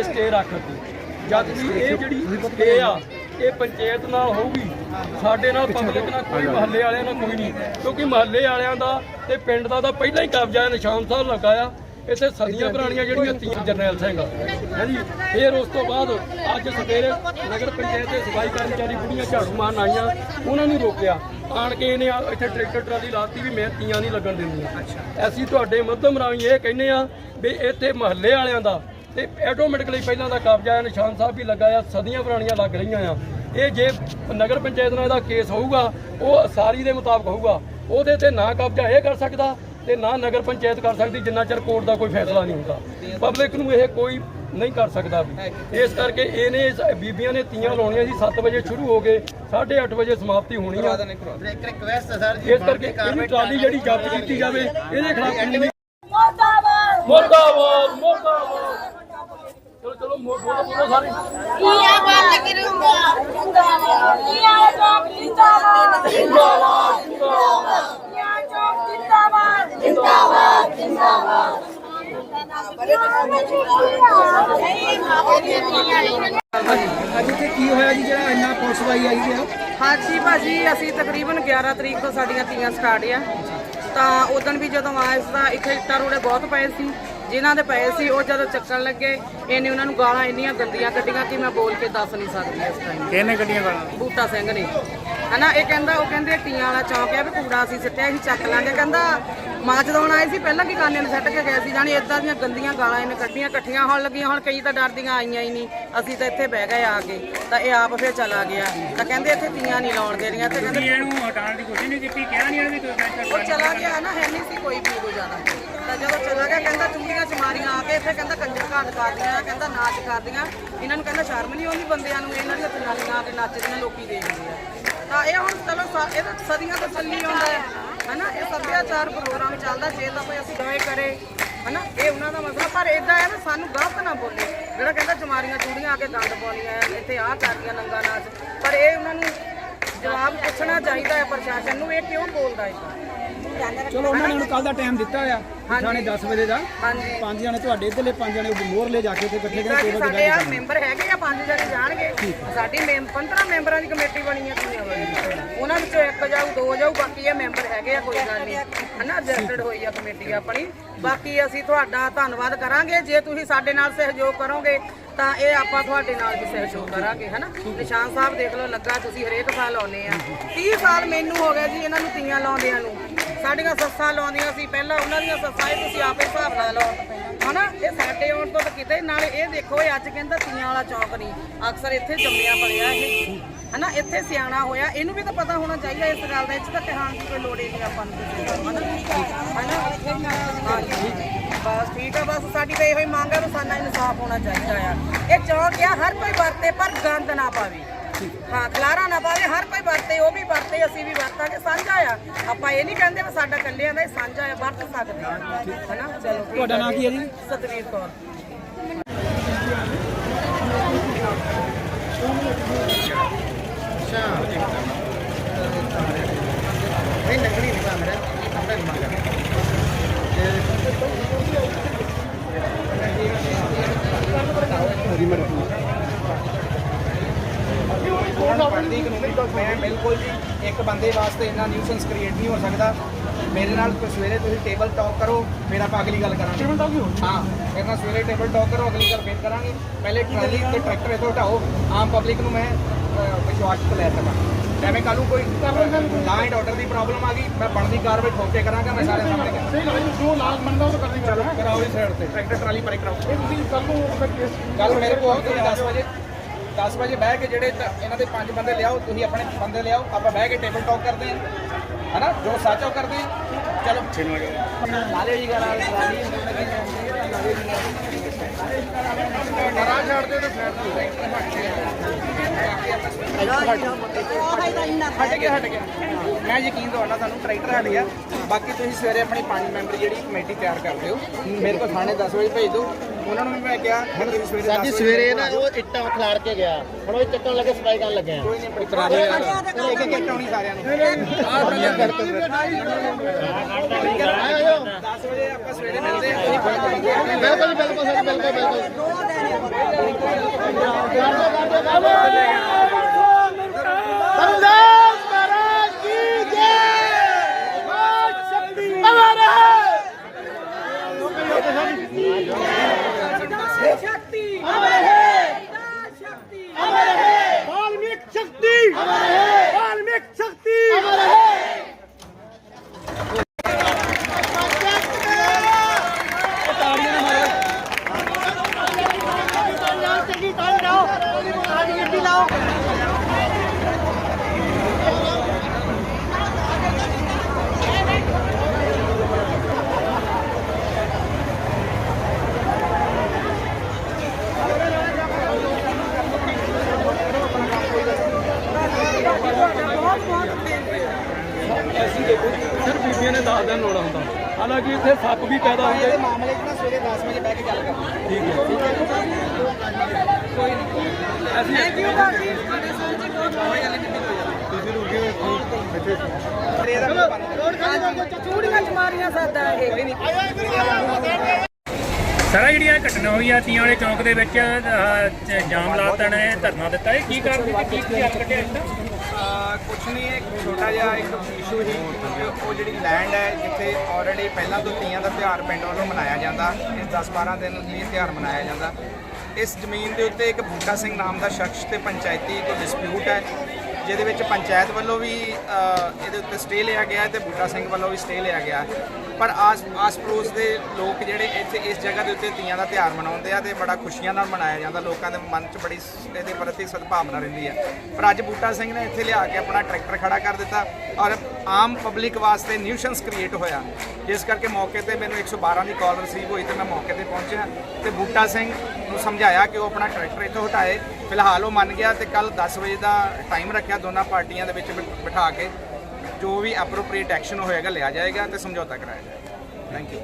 ਕੇ stay ਰੱਖ ਦਿੱਤੀ। ਜਦ ਕਿ ਇਹ ਜਿਹੜੀ ਸਟੇ ਆ ਇਹ ਪੰਚਾਇਤ ਨਾਲ ਹੋਊਗੀ ਸਾਡੇ ਨਾਲ ਪਬਲਿਕ ਨਾਲ ਕੋਈ ਮਹੱਲੇ ਵਾਲਿਆਂ ਨਾਲ ਕੋਈ ਨਹੀਂ। ਕਿਉਂਕਿ ਮਹੱਲੇ ਵਾਲਿਆਂ ਦਾ ਤੇ ਪਿੰਡ ਦਾ ਤਾਂ ਪਹਿਲਾਂ ਹੀ ਕਬਜ਼ਾ ਹੈ ਨਿਸ਼ਾਨ ਸਾਹਿਬ ਲੱਗਾ ਆ। ਇੱਥੇ ਸਦੀਆਂ ਪੁਰਾਣੀਆਂ ਜਿਹੜੀਆਂ ਤੀਰ ਜਰਨੈਲ ਸਿੰਘ ਹਾਂਜੀ ਫਿਰ ਉਸ ਤੋਂ ਬਾਅਦ ਅੱਜ ਸਵੇਰੇ ਨਗਰ ਪੰਚਾਇਤ ਦੇ ਸਫ਼ਾਈ ਕਰਮਚਾਰੀ ਬੁੜੀਆਂ ਝਾੜੂ ਮਾਰਨ ਆਈਆਂ। ਉਹਨਾਂ ਨੂੰ ਰੋਕਿਆ। ਆਣ ਕੇ ਇਹਨੇ ਇੱਥੇ ਟਰੈਕਟਰ ਟਰਾਲੀ ਲਾਤੀ ਵੀ ਮੈਂ ਤੀਆਂ ਨਹੀਂ ਲੱਗਣ ਦਿੰਦੀਆਂ। ਅਸੀਂ ਤੁਹਾਡੇ ਮੱਧਮ ਰਾਹੀਂ ਇਹ ਕਹਿੰਦੇ ਆ ਵੀ ਇੱਥੇ ਮਹੱਲੇ ਵਾਲਿਆਂ ਦਾ ਤੇ ਆਟੋਮੈਟਿਕਲੀ ਪਹਿਲਾਂ ਦਾ ਕਬਜ਼ਾ ਹੈ ਨਿਸ਼ਾਨ ਸਾਹਿਬ ਵੀ ਲੱਗਾ ਆ ਸਦੀਆਂ ਪੁਰਾਣੀਆਂ ਲੱਗ ਰਹੀਆਂ ਆ। ਇਹ ਜੇ ਨਗਰ ਪੰਚਾਇਤ ਨਾਲ ਇਹਦਾ ਕੇਸ ਹੋਊਗਾ ਉਹ ਸਾਰੀ ਦੇ ਮੁਤਾਬਕ ਹੋਊਗਾ। ਉਹਦੇ ਤੇ ਨਾ ਕਬਜ਼ਾ ਇਹ ਕਰ ਸਕਦਾ ਤੇ ਨਾ ਨਗਰ ਪੰਚਾਇਤ ਕਰ ਸਕਦੀ ਜਿੰਨਾ ਚਿਰ ਕੋਰਟ ਦਾ ਕੋਈ ਫੈਸਲਾ ਨਹੀਂ ਹੁੰਦਾ। ਪਬਲਿਕ ਨੂੰ ਇਹ ਕੋਈ ਨਹੀਂ ਕਰ ਸਕਦਾ ਇਸ ਕਰਕੇ ਇਹਨੇ ਬੀਬੀਆਂ ਨੇ ਤੀਆਂ ਲਾਉਣੀਆਂ ਸੀ 7 ਵਜੇ ਸ਼ੁਰੂ ਹੋ ਗਏ 8:30 ਵਜੇ ਸਮਾਪਤੀ ਹੋਣੀ ਆ। ਇੱਕ ਰਿਕਵੈਸਟ ਹੈ ਸਰ ਜੀ ਇਸ ਕਰਕੇ ਇਹਦੀ ਟਰਾਲੀ ਜਿਹੜੀ ਜ਼ਬਤ ਕੀਤੀ ਜਾਵੇ ਇਹਦੇ ਖਿਲਾਫ ਮੁਰਦਾਬਾਦ! ਮੁਰਦਾਬਾਦ ਮੁਰਦਾਬਾਦ! ਚਲੋ ਚਲੋ ਬੋਲੋ ਬੋਲੋ ਸਾਰੇ ਕੀਆ ਬੰਦ ਕਰੂੰਗਾ ਜਿੰਦਾਬਾਦ ਕੀਆ ਚੌਕ ਜਿੰਦਾਬਾਦ ਜਿੰਦਾਬਾਦ ਕੀਆ ਚੌਕ ਜਿੰਦਾਬਾਦ ਜਿੰਦਾਬਾਦ ਜਿੰਦਾਬਾਦ ਅੱਜ ਇੱਥੇ ਕੀ ਹੋਇਆ ਜੀ ਜਿਹੜਾ ਇੰਨਾ ਪੁਲਿਸ ਵਾਈ ਆਈ ਹੈ ਹਾਂਜੀ ਭਾਜੀ ਅਸੀਂ ਤਕਰੀਬਨ 11 ਤਰੀਕ ਤੋਂ ਸਾਡੀਆਂ ਤੀਆਂ ਸਟਾਰਟ ਆ। ਤਾਂ ਉਦੋਂ ਵੀ ਜਦੋਂ ਆਏ ਸੀ ਤਾਂ ਇੱਥੇ ਇੱਟਾਂ ਰੋੜੇ ਬਹੁਤ ਪਏ ਸੀ। ਜਿਨ੍ਹਾਂ ਦੇ ਪਏ ਸੀ ਉਹ ਜਦੋਂ ਚੱਕਣ ਲੱਗੇ ਇਹਨੇ ਉਹਨਾਂ ਨੂੰ ਗਾਲਾਂ ਇੰਨੀਆਂ ਗੰਦੀਆਂ ਕੱਢੀਆਂ ਕਿ ਮੈਂ ਬੋਲ ਕੇ ਦੱਸ ਨਹੀਂ ਸਕਦੀ ਇਸ ਟਾਈਮ ਕਿਹਨੇ ਗੱਡੀਆਂ ਗਾਲਾਂ? ਬੂਟਾ ਸਿੰਘ ਨੇ। ਹਨਾ ਇਹ ਕਹਿੰਦਾ ਉਹ ਕਹਿੰਦੇ ਟੀਆਂ ਵਾਲਾ ਚੌਂਕ ਆ ਵੀ ਕੂੜਾ ਅਸੀਂ ਸਿੱਟਿਆ ਅਸੀਂ ਚੱਕ ਲਾਂਗੇ। ਕਹਿੰਦਾ ਮਾਂ ਚਦਾਉਣ ਆਏ ਸੀ ਪਹਿਲਾਂ ਕੀ ਕਾਨੇ ਨੂੰ ਸੱਟ ਕੇ ਗਏ ਸੀ ਜਾਣੀ ਇਦਾਂ ਦੀਆਂ ਗੰਦੀਆਂ ਗਾਲਾਂ ਇਹਨੇ ਕੱਢੀਆਂ ਇਕੱਠੀਆਂ ਹੋਣ ਲੱਗੀਆਂ। ਹੁਣ ਕਈ ਤਾਂ ਡਰਦੀਆਂ ਆਈਆਂ ਹੀ ਨਹੀਂ। ਅਸੀਂ ਤਾਂ ਇੱਥੇ ਬਹਿ ਗਏ ਆ ਕੇ ਤਾਂ ਇਹ ਆਪ ਫਿਰ ਚਲਾ ਗਿਆ। ਤਾਂ ਕਹਿੰਦੇ ਇੱਥੇ ਤੀਆਂ ਨਹੀਂ ਲਾਉਣ ਦੇ ਰਹੀਆਂ ਤੇ ਕਹਿੰਦੇ ਇਹਨੂੰ ਹਟਾਉਣ ਦੀ ਕੋਸ਼ਿਸ਼ ਨਹੀਂ ਕੀਤੀ ਕਿਹਾ ਨਹੀਂ ਇਹਨੇ ਵੀ ਕੋਈ ਉਹ ਚਲਾ ਗਿਆ ਨਾ ਹੈ ਨਹੀਂ ਸੀ ਕੋਈ ਵੀ ਉਦੋਂ ਜ਼ਿਆਦਾ ਤਾਂ ਜਦੋਂ ਚਲਾ ਗਿਆ ਕਹਿੰਦਾ ਚੁੰਡੀਆਂ ਚ ਮਾਰੀਆਂ ਆ ਕੇ ਇੱਥੇ ਕਹਿੰਦਾ ਕੰਜਰ ਘਾਟ ਕਰਦੀਆਂ ਕਹਿੰਦਾ ਨਾਚ ਕਰਦੀਆਂ। ਇਹਨਾਂ ਨੂੰ ਕਹਿੰਦਾ ਸ਼ਰਮ ਨਹੀਂ ਆਉਂਦੀ ਬੰਦਿਆਂ ਨੂੰ ਇਹਨਾਂ ਦੀਆਂ ਜਨਾਨੀਆਂ ਆ ਕੇ ਨੱਚਦੀਆਂ ਲੋਕੀ ਦੇਖਦੇ ਆ। ਤਾਂ ਇਹ ਹੁਣ ਚਲੋ ਸ- ਇਹ ਤਾਂ ਸਦੀਆਂ ਤੋਂ ਚੱਲੀ ਆਉਂਦਾ ਹੈ ਹਨਾ? ਇਹ ਸੱਭਿਆਚਾਰ ਪ੍ਰੋਗਰਾਮ ਚੱਲਦਾ ਜੇ ਤਾਂ ਕੋਈ ਅਸੀਂ ਗਏ ਕਰੇ ਹਨਾ? ਇਹ ਉਹਨਾਂ ਦਾ ਮਸਲਾ ਪਰ ਇਦਾਂ ਹੈ ਨਾ ਸਾਨੂੰ ਗਲਤ ਨਾ ਬੋਲੇ। ਜਿਹੜਾ ਕਹਿੰਦਾ ਚਮਾਰੀਆਂ ਚੂੜੀਆਂ ਆ ਕੇ ਗੰਦ ਪਾਉਣੀਆਂ ਆ, ਇੱਥੇ ਆਹ ਕਰਦੀਆਂ ਨੰਗਾ ਨਾਚ ਪਰ ਇਹ ਉਹਨਾਂ ਨੂੰ ਜਵਾਬ ਪੁੱਛਣਾ ਚਾਹੀਦਾ ਹੈ ਪ੍ਰਸ਼ਾਸਨ ਨੂੰ ਇਹ ਕਿਉਂ ਬੋਲਦਾ ਹੈ? ਚਲੋ ਉਹਨਾਂ ਨੇ ਹੁਣ ਕੱਲ ਦਾ ਟਾਈਮ ਦਿੱਤਾ ਆ। ਥਾਣੇ 10 ਵਜੇ ਦਾ। ਹਾਂਜੀ। ਪੰਜ ਜਣੇ ਤੁਹਾਡੇ ਇੱਧਰਲੇ ਪੰਜ ਜਣੇ ਮੋਹਰ ਲੈ ਜਾ ਕੇ ਉੱਥੇ ਇਕੱਠੇ ਕਰਕੇ ਟੇਬਲ ਸਾਡੇ ਆ ਮੈਂਬਰ ਹੈਗੇ ਆ ਪੰਜ ਜਣੇ ਜਾਣਗੇ। ਸਾਡੀ ਮੈਂਬ 15 ਮੈਂਬਰਾਂ ਦੀ ਕਮੇਟੀ ਬਣੀ ਵਾਲੀ। ਉਹਨਾਂ ਵਿੱਚੋਂ ਇੱਕ ਜਾਊ ਦੋ ਜਾਊ ਬਾਕੀ ਇਹ ਮੈਂਬਰ ਹੈਗੇ ਆ ਕੋਈ ਗੱਲ ਨਹੀਂ। ਹਨਾ ਰਜਿਸਟਰਡ ਹੋਈ ਆ ਕਮੇਟੀ ਆਪਣੀ। ਬਾਕੀ ਅਸੀਂ ਤੁਹਾਡਾ ਧੰਨਵਾਦ ਕਰਾਂਗੇ। ਜੇ ਤੁਸੀਂ ਸਾਡੇ ਨਾਲ ਸਹਿਯੋਗ ਕਰੋਗੇ ਤਾਂ ਇਹ ਆਪਾਂ ਤੁਹਾਡੇ ਨਾਲ ਵੀ ਸਹਿਯੋਗ ਕਰਾਂਗੇ ਹਨਾ? ਨਿਸ਼ਾਨ ਸਾਹਿਬ ਦੇਖ ਲਓ ਲੱਗਾ ਤੁਸੀਂ ਹਰੇਕ ਸਾਲ ਆਉਨੇ ਆ। 30 ਸਾਲ ਮੈਨੂੰ ਹੋ ਗਿਆ ਜੀ ਇਹਨਾਂ ਨੂੰ ਤੀਆਂ ਲਾਉਂਦਿਆਂ ਨੂੰ। ਸਾਡੀਆਂ ਸੱਸਾਂ ਲਾਉਂਦੀਆਂ ਸੀ, ਪਹਿਲਾਂ ਉਹਨਾਂ ਦੀਆਂ ਸੱਸਾਂ ਇਹ ਤੁਸੀਂ ਆਪੇ ਹਿਸਾਬ ਲਾ ਲਓ। ਹਨਾ? ਇਹ ਸਾਡੇ ਆਉਣ ਤੋਂ ਤਾਂ ਕਿਤੇ ਨਾਲੇ ਇਹ ਦੇਖੋ, ਇਹ ਅੱਜ ਕਹਿੰਦਾ ਤੀਆਂ ਵਾਲਾ ਚੌਕ ਨਹੀਂ ਅਕਸਰ ਇੱਥੇ ਜੰਮਿਆ ਪਲਿਆ ਇਹ। ਹਨਾ? ਇੱਥੇ ਸਿਆਣਾ ਹੋਇਆ। ਇਹਨੂੰ ਵੀ ਤਾਂ ਪਤਾ ਹੋਣਾ ਚਾਹੀਦਾ, ਇਸ ਗੱਲ ਦਾ। ਇੱਥੇ ਤਾਂ ਕਹਾਣ ਦੀ ਕੋਈ ਲੋੜ ਹੀ ਨਹੀਂ ਆਪਾਂ ਨੂੰ ਹਨਾ? ਬਸ ਠੀਕ ਆ, ਬਸ ਸਾਡੀ ਤਾਂ ਇਹੋ ਹੀ ਮੰਗ ਆ ਵੀ ਇਨਸਾਫ ਹੋਣਾ ਚਾਹੀਦਾ ਆ। ਇਹ ਚੌਕ ਆ, ਹਰ ਕੋਈ ਵਰਤੇ, ਪਰ ਗੰਦ ਨਾ ਪਾਵੇ। ਹਾਂ ਖਲਾਰਾ ਨਾ ਪਾਵੇ ਹਰ ਕੋਈ ਵਰਤੇ ਉਹ ਵੀ ਵਰਤੇ ਅਸੀਂ ਵੀ ਵਰਤਾਂਗੇ ਸਾਂਝਾ ਆ। ਆਪਾਂ ਇਹ ਨਹੀਂ ਕਹਿੰਦੇ ਵੀ ਸਾਡਾ ਇਕੱਲਿਆਂ ਦਾ ਇਹ ਸਾਂਝਾ ਆ ਵਰਤ ਸਕਦੇ ਆ। ਹਨਾ? ਚਲੋ ਤੁਹਾਡਾ ਆ ਨਾਂ ਕੀ ਹੈ ਜੀ? ਸਤਵੀਰ ਕੌਰ। ਨਹੀਂ ਨਗਰੀ ਨਹੀਂ ਮੇਰਾ ਆਪਣਾ ਨਹੀਂ ਮੰਗਦਾ ਬਣਦੀ ਕਾਨੂੰਨੀ ਮੈਂ ਬਿਲਕੁਲ ਜੀ ਇੱਕ ਬੰਦੇ ਵਾਸਤੇ ਇੰਨਾ ਨਿਊਸੈਂਸ ਕ੍ਰੀਏਟ ਨਹੀਂ ਹੋ ਸਕਦਾ। ਮੇਰੇ ਨਾਲ ਕੋਈ ਸਵੇਰੇ ਤੁਸੀਂ ਟੇਬਲ ਟਾਕ ਕਰੋ ਫਿਰ ਆਪਾਂ ਅਗਲੀ ਗੱਲ ਕਰਾਂਗੇ। ਟੇਬਲ ਟਾਕ ਹਾਂ ਮੇਰੇ ਨਾਲ ਸਵੇਰੇ ਟੇਬਲ ਟਾਕ ਕਰੋ ਅਗਲੀ ਗੱਲ ਫਿਰ ਕਰਾਂਗੇ। ਪਹਿਲੇ ਟਰਾਲੀ ਤੇ ਟਰੈਕਟਰ ਇਥੋਂ ਹਟਾਓ ਆਮ ਪਬਲਿਕ ਨੂੰ ਮੈਂ ਵਿਸ਼ਵਾਸ 'ਚ ਲੈ ਸਕਾਂ। ਐਵੇਂ ਕੱਲ੍ਹ ਨੂੰ ਕੋਈ law and order the problem ਆ ਗਈ ਮੈਂ ਬਣਦੀ ਕਾਰਵਾਈ ਠੋਕ ਕਰਾਂਗਾ ਮੈਂ ਸਾਰੇ ਸਾਹਮਣੇ ਕਰਾਂਗਾ। ਜੋ ਲਾਲ ਮੰਨਦਾ ਉਹ ਕਰਨੀ ਚਲੋ ਕਰਾਓ ਇਸ ਸਾਈਡ ਤੇ। ਟਰੈਕਟਰ ਟਰਾਲੀ ਪਰੇ ਕਰਾਓ ਤੁਸੀਂ ਕੱਲ ਨੂੰ ਕੱਲ ਮੇਰੇ ਕੋਲ ਆਓ ਤੁਸੀਂ 10 ਵਜੇ। 10 ਵਜੇ ਬਹਿ ਕੇ ਜਿਹੜੇ ਤਾਂ ਇਹਨਾਂ ਦੇ ਪੰਜ ਬੰਦੇ ਲਿਆਓ ਤੁਸੀਂ ਆਪਣੇ ਬੰਦੇ ਲਿਆਓ ਆਪਾਂ ਬਹਿ ਕੇ ਟੇਬਲ ਟਾਕ ਕਰਦੇ ਹਾਂ ਹਨਾ? ਜੋ ਸੱਚ ਉਹ ਕਰਦੇ ਹਾਂ। ਚਲੋ। ਛਿਨ ਨਾਲੇ ਜੀ ਨਾਲੇ ਛੱਡ ਤੇ ਹਟ ਗਿਆ ਹਟ ਗਿਆ। ਮੈਂ ਯਕੀਨ ਦਵਾਉਣਾ ਤੁਹਾਨੂੰ ਟਰੈਕਟਰ ਹਟ ਗਿਆ। ਬਾਕੀ ਤੁਸੀਂ ਸਵੇਰੇ ਆਪਣੀ ਪੰਜ ਮੈਂਬਰ ਜਿਹੜੀ ਕਮੇਟੀ ਤਿਆਰ ਕਰ ਦਿਓ ਮੇਰੇ ਕੋਲ ਥਾਣੇ 10 ਵਜੇ ਭੇਜ ਦਿਓ। ਉਹਨਾਂ ਨੂੰ ਵੀ ਮੈਂ ਕਿਹਾ ਹੁਣ ਤੁਸੀਂ ਸਵੇਰੇ ਸਾਡੀ 10 ਵਜੇ ਸਵੇਰੇ ਨਾ ਉਹ ਇੱਟਾਂ ਖਿਲਾਰ ਕੇ ਗਿਆ। ਹੁਣ ਉਹ ਚੱਕਣ ਲੱਗੇ ਸਫ਼ਾਈ ਕਰਨ ਲੱਗੇ ਆ। ਕੋਈ ਨਹੀਂ ਆਪਣੀ ਕਰਾ ਚਲੋ ਇੱਕ ਇੱਕ ਇੱਟ ਆਉਣੀ ਸਾਰਿਆਂ ਨੂੰ। ਆਹ ਪਹਿਲਾਂ ਕਰ ਦਿਓ 10 ਵਜੇ ਆਪਾਂ ਸਵੇਰੇ ਮਿਲਦੇ ਹਾਂ ਬਿਲਕੁਲ ਬਿਲਕੁਲ ਸਰ ਬਿਲਕੁਲ ਬਿਲਕੁਲ। ਅਸੀਂ ਦੇਖੋ ਸਿਰਫ ਬੀਬੀਆਂ ਨੇ 10 ਦਿਨ ਲਾਉਣਾ ਹੁੰਦਾ। ਹਾਲਾਂਕਿ ਇੱਥੇ ਸੱਪ ਵੀ ਪੈਦਾ ਹੁੰਦੇ। ਇਹਦੇ ਮਾਮਲੇ 'ਚ ਨਾ ਸਵੇਰੇ 10 ਵਜੇ ਬਹਿ ਕੇ ਗੱਲ ਕਰਾਂਗੇ ਠੀਕ ਹੈ। ਅਸੀਂ ਤੇ ਇਹਦਾ ਕੋਈ ਬੰਦ ਚੂੜੀਆਂ ਚ ਮਾਰੀਆਂ ਸਾਦਾ ਇਹ। ਸਾਰਾ ਜਿਹੜੀਆਂ ਘਟਨਾ ਹੋਈ ਆ ਤੀਆਂ ਵਾਲੇ ਚੌਂਕ ਦੇ ਵਿੱਚ ਜ- ਜਾਮ ਲਾਤਾ ਨੇ ਧਰਨਾ ਦਿੱਤਾ। ਇਹ ਕੀ ਕਾਰਨ ਕੀ ਕੀ ਹੱਲ ਕੱਢਿਆ ਇਸ ਦਾ? ਅਹ ਕੁਛ ਨਹੀਂ ਇੱਕ ਛੋਟਾ ਜਿਹਾ ਇੱਕ ਇਸ਼ੂ ਸੀ ਕਿ ਉਹ ਜਿਹੜੀ ਲੈਂਡ ਹੈ ਜਿੱਥੇ ਆਲਰੇਡੀ ਪਹਿਲਾਂ ਤੋਂ ਤੀਆਂ ਦਾ ਤਿਉਹਾਰ ਪਿੰਡ ਵੱਲੋਂ ਮਨਾਇਆ ਜਾਂਦਾ ਇਸ 10-12 ਦਿਨ ਲਈ ਇਹ ਤਿਉਹਾਰ ਮਨਾਇਆ ਜਾਂਦਾ ਇਸ ਜ਼ਮੀਨ ਦੇ ਉੱਤੇ ਇੱਕ ਬੂਟਾ ਸਿੰਘ ਨਾਮ ਦਾ ਸ਼ਖਸ ਤੇ ਪੰਚਾਇਤੀ ਕੋਈ ਡਿਸਪਿਊਟ ਹੈ ਜਿਹਦੇ ਵਿੱਚ ਪੰਚਾਇਤ ਵੱਲੋਂ ਵੀ ਅਹ, ਇਹਦੇ ਉੱਤੇ ਸਟੇ ਲਿਆ ਗਿਆ ਹੈ ਤੇ ਬੂਟਾ ਸਿੰਘ ਵੱਲੋਂ ਵੀ ਸਟੇ ਲਿਆ ਗਿਆ ਹੈ। ਪਰ ਆਸ ਆਸ ਪੜੋਸ ਦੇ ਲੋਕ ਜਿਹੜੇ ਇੱਥੇ ਇਸ ਜਗ੍ਹਾ ਦੇ ਉੱਤੇ ਤੀਆਂ ਦਾ ਤਿਉਹਾਰ ਮਨਾਉਂਦੇ ਆ ਤੇ ਬੜਾ ਖੁਸ਼ੀਆਂ ਨਾਲ ਮਨਾਇਆ ਜਾਂਦਾ। ਲੋਕਾਂ ਦੇ ਮਨ 'ਚ ਬੜੀ ਇਹਦੇ ਪ੍ਰਤੀ ਸਦਭਾਵਨਾ ਰਹਿੰਦੀ ਆ। ਪਰ ਅੱਜ ਬੂਟਾ ਸਿੰਘ ਨੇ ਇੱਥੇ ਲਿਆ ਕੇ ਆਪਣਾ ਟਰੈਕਟਰ ਖੜਾ ਕਰ ਦਿੱਤਾ ਔਰ ਆਮ ਪਬਲਿਕ ਵਾਸਤੇ ਨਿਊਸ਼ਨਸ ਕ੍ਰੀਏਟ ਹੋਇਆ। ਜਿਸ ਕਰਕੇ ਮੌਕੇ ਤੇ ਮੈਨੂੰ 112 ਦੀ ਕਾਲ ਰਿਸੀਵ ਹੋਈ ਤੇ ਮੈਂ ਮੌਕੇ ਤੇ ਪਹੁੰਚਿਆ ਤੇ ਬੂਟਾ ਸਿੰਘ ਨੂੰ ਸਮਝਾਇਆ ਕਿ ਉਹ ਆਪਣਾ ਟਰੈਕਟਰ ਇੱਥੋਂ ਹਟਾਏ। ਫਿਲਹਾਲ ਉਹ ਮੰਨ ਗਿਆ ਤੇ ਕੱਲ 10 ਵਜੇ ਦਾ ਟਾਈਮ ਰੱਖਿਆ ਦੋਨਾਂ ਪਾਰਟੀਆਂ ਦੇ ਵਿੱਚ ਬਿਠ- ਬਿਠਾ ਕੇ। ਜੋ ਵੀ ਐਪਰੋਪ੍ਰੀਏਟ ਐਕਸ਼ਨ ਹੋਏਗਾ ਲਿਆ ਜਾਏਗਾ ਤੇ ਸਮਝੌਤਾ ਕਰਾਇਆ ਜਾਏਗਾ। Thank you